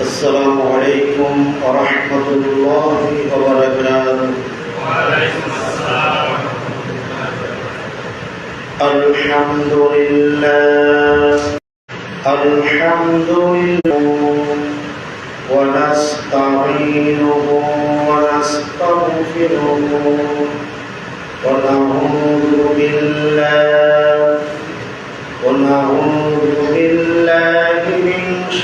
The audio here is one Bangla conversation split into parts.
السلام عليكم ورحمة الله وبركاته. الحمد لله الحمد لله ونستعينه ونستغفره ونعوذ بالله ونعوذ بالله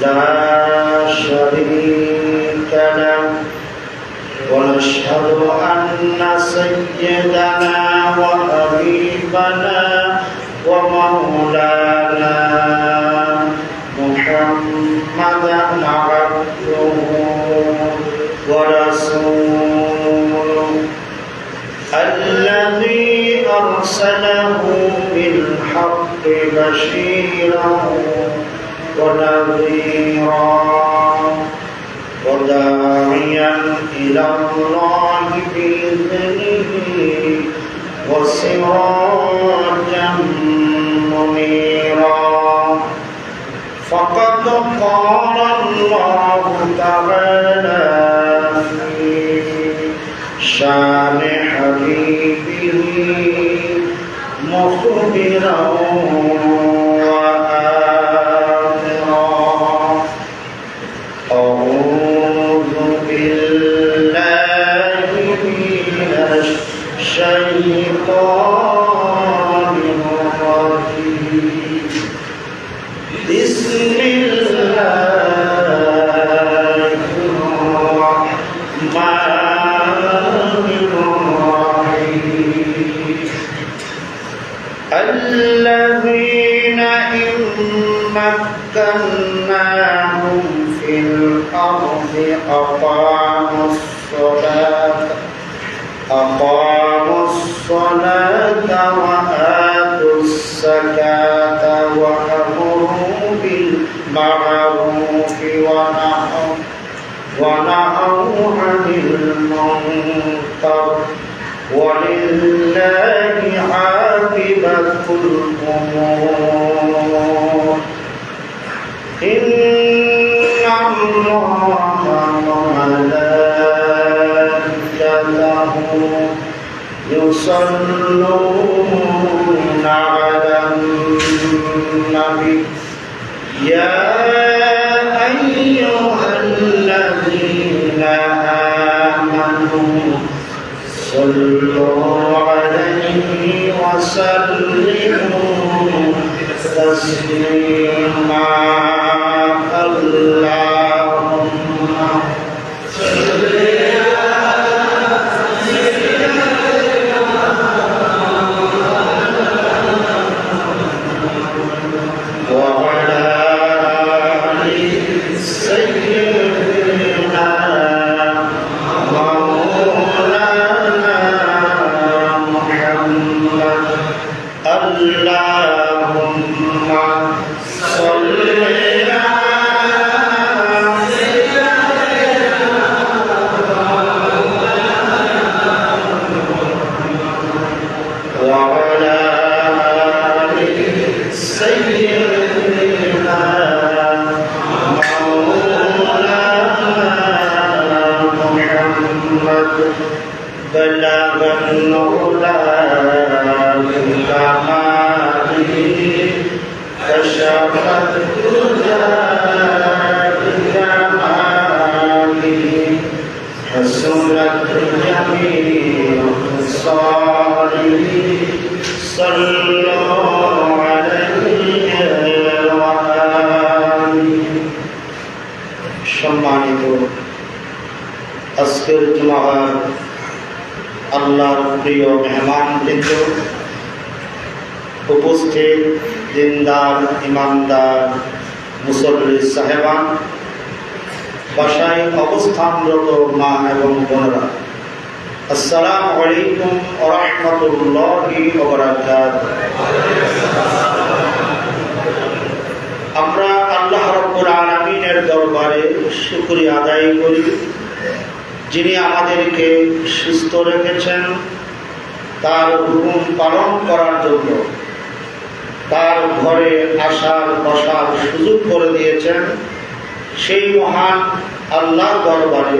لا شريك له. ونشهد أن سيدنا وحبيبنا ومولانا محمدا عبده ورسوله. الذي أرسله بالحق بشيرا. ونذيرا وداعيا إلى الله بإذنه وسراجا منيرا فقد قال الله تعالى في شان حبيبه مخبرا الذين إن مكناهم في الأرض أقاموا الصلاة أقاموا الصلاة وآتوا الزكاة وأمروا بالمعروف ونهوا ونهوا عن المنكر. إن الله يصلون على النبي يا أيها الذين آمنوا صلوا عليه وسلموا تسليما আজকের জুমার আল্লাহর প্রিয় মেহমান বৃন্দ উপস্থিত দিনদার, ইমানদার মুসল্লি সাহেবান, বাসায় অবস্থানরত মা এবং বোনরা। আসসালামু আলাইকুম ওরহমতুল্লাহি আমরা আল্লাহ রব্বুল দরবারে শুক্রিয়া আদায় করি, যিনি আমাদেরকে সুস্থ রেখেছেন, তার হুকুম পালন করার জন্য। তার ঘরে আসার, বসার সুযোগ করে দিয়েছেন। সেই মহান আল্লাহ দরবারে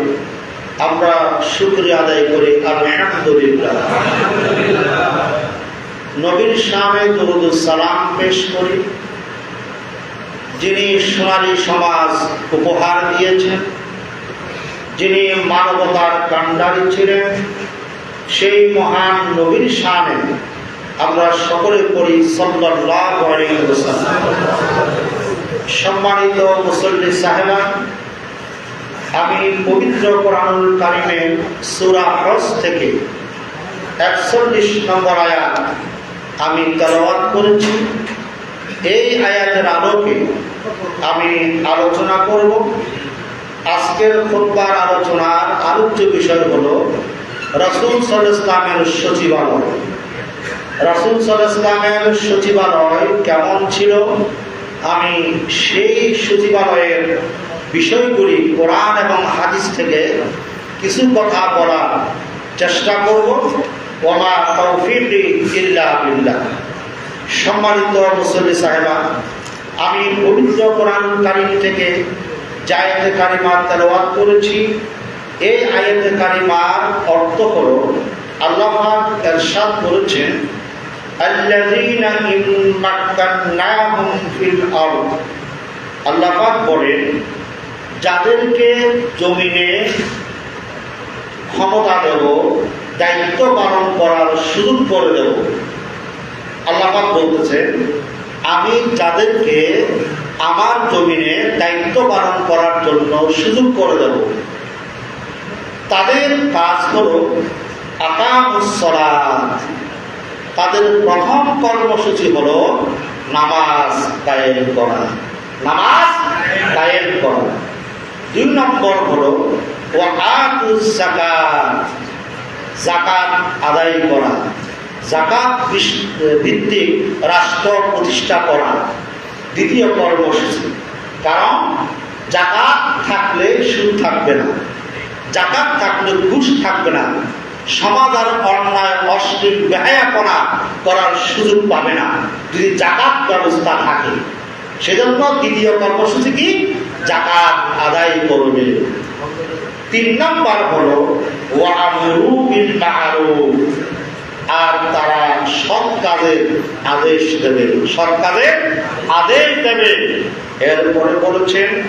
আমরা শুক্রিয়া আদায় করি, আলহামদুলিল্লাহ। নবীর সামনে দরুদ সালাম পেশ করি। যিনি সোনালী সমাজ উপহার দিয়েছেন, যিনি মানবতার কাণ্ডারি ছিলেন, সেই মহান নবীর সামনে আমরা সকলে পড়ি সম্মানিত মুসল্লি সাহেবা, আমি পবিত্র কোরআনুল কারিমের সূরা হজ থেকে একচল্লিশ নম্বর আয়াত আমি তেলাওয়াত করেছি। এই আয়াতের আলোকে আমি আলোচনা করব। আজকের খোদ্বার আলোচনার আলোচ্য বিষয় হল রসুল সাল ইসলামের সচিবালয়। রাসুল সাল সচিবালয় কেমন ছিল? আমি সেই সচিবালয়ের বিষয়গুলি কোরআন এবং হাদিস থেকে কিছু কথা বলার চেষ্টা করব। ওমা তৌফিকি সম্মানিত মুসল্লি সাহেবা, আমি পবিত্র কোরআন কারিম থেকে জায়তে কারিমার তেলাওয়াত করেছি, এই আয়াতে কারিমার অর্থ হলো, আল্লাহ এরশাদ করেছেন الذين إن مكناهم في الأرض আল্লাহ পাক বলেন যাদেরকে জমিনে ক্ষমতা দেব দায়িত্ব পালন করার সুযোগ করে দেব আল্লাহ পাক বলতেছেন আমি যাদেরকে আমার জমিনে দায়িত্ব পালন করার জন্য সুযোগ করে দেব তাদের কাজ হল আকামুসলাত তাদের প্রথম কর্মসূচি হলো নামাজ কায়েম করা। নামাজ কায়েম করা। দুই নম্বর হলো জাকাত আদায় করা। জাকাত ভিত্তিক রাষ্ট্র প্রতিষ্ঠা করা। দ্বিতীয় কর্মসূচি। কারণ জাকাত থাকলে সুদ থাকবে না। জাকাত থাকলে ঘুষ থাকবে না। আর অন্যায়, অশ্লীল ব্যয়াপনা করার সুযোগ পাবে না। যদি জাকাত ব্যবস্থা থাকে, সেজন্য দ্বিতীয় কর্মসূচি কি? জাকাত আদায় করবে। তিন নম্বর হলো আর তারা সৎ কাজের আদেশ দেবে। সৎ কাজের আদেশ দেবে। এরপরে বলেছেন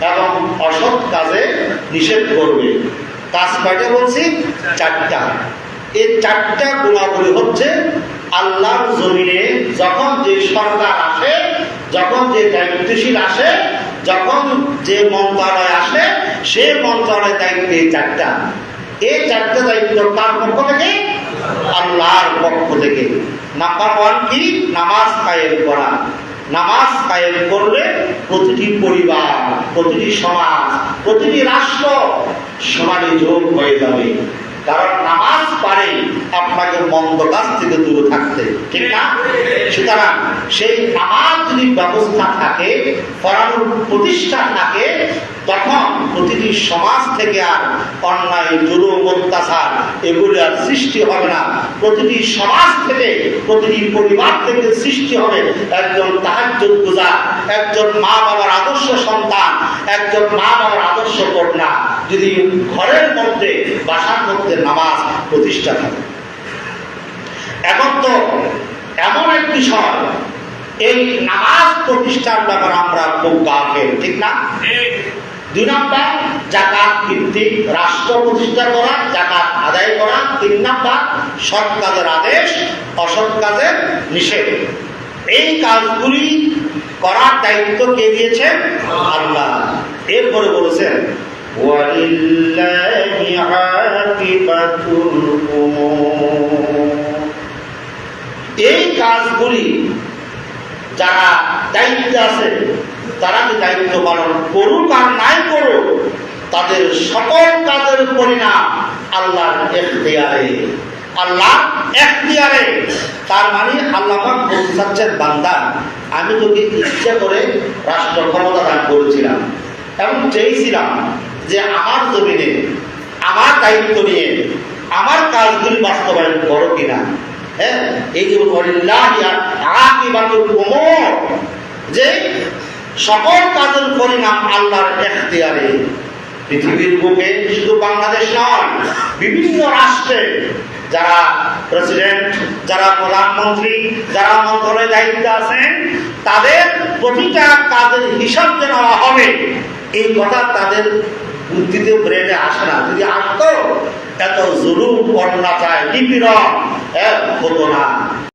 এবং অসৎ কাজে নিষেধ করবে। কাজ কয়টা বলছি? চারটা। এই চারটা গুণাবলী হচ্ছে আল্লাহর জমিনে যখন যে সরকার আসে, যখন যে দায়িত্বশীল আসে, যখন যে মন্ত্রণালয় আসে সে মন্ত্রণালয়ের দায়িত্ব এই চারটা। এই চারটে দায়িত্ব তার পক্ষ থেকে? আল্লাহর পক্ষ থেকে। নাম্বার ওয়ান কি? নামাজ কায়েম করা। নামাজ কায়েম করলে প্রতিটি পরিবার প্রতিটি সমাজ, প্রতিটি রাষ্ট্র সমানে যোগ হয়ে যাবে। কারণ নামাজ পারে আপনাকে মন্দ কাজ থেকে দূরে থাকতে। ঠিক না? সুতরাং সেই নামাজ যদি ব্যবস্থা থাকে পড়ানোর প্রতিষ্ঠা থাকে তখন প্রতিটি সমাজ থেকে আর অন্যায়, জুলুম, অত্যাচার এগুলি আর সৃষ্টি হবে না। প্রতিটি সমাজ থেকে, প্রতিটি পরিবার থেকে সৃষ্টি হবে একজন তাহাজ্জুদ গুজার একজন মা বাবার আদর্শ সন্তান, একজন মা বাবার আদর্শ কন্যা। যদি ঘরের মধ্যে, বাসার মধ্যে নামাজ প্রতিষ্ঠা থাকে। এখন তো এমন এক বিষয়, এই নামাজ প্রতিষ্ঠার ব্যাপারে আমরা খুব গাফেল ঠিক না? দুই নম্বর, জাকাত ভিত্তিক রাষ্ট্র প্রতিষ্ঠা করা, জাকাত আদায় করা। তিন নম্বর, সৎ কাজের আদেশ, অসৎ কাজের নিষেধ। এই কাজগুলি করার দায়িত্ব কে দিয়েছেন আল্লাহ। এরপরে বলেছেন এই কাজগুলি যারা দায়িত্বে আছে তারা কি দায়িত্ব পালন করুক আর নাই করুক, তাদের সকল কাজের পরিণাম আল্লাহর এখতিয়ারে। আল্লাহ এখতিয়ারে। তার মানে আল্লাহ চাচ্ছেন বান্দা। আমি তোকে ইচ্ছা করে রাষ্ট্র ক্ষমতা দান করেছিলাম এবং চেয়েছিলাম যে আমার জমিনে, আমার দায়িত্ব নিয়ে আমার কাজগুলি বাস্তবায়ন করো কিনা। হ্যাঁ? এই যে যে সকল কাজের পরিণাম আল্লাহর এখতিয়ারে। পৃথিবীর বুকে শুধু বাংলাদেশ নয়, বিভিন্ন রাষ্ট্রে যারা প্রেসিডেন্ট যারা প্রধানমন্ত্রী, যারা মন্ত্রণালয়ে দায়িত্বে আছেন, তাদের প্রতিটা কাজের হিসাব যে নেওয়া হবে, এই কথা তাদের বুদ্ধিতে, ব্রেনে আসে না। যদি আসতো, এত জুলুম অন্যাচার নিপীড়ন হতো না।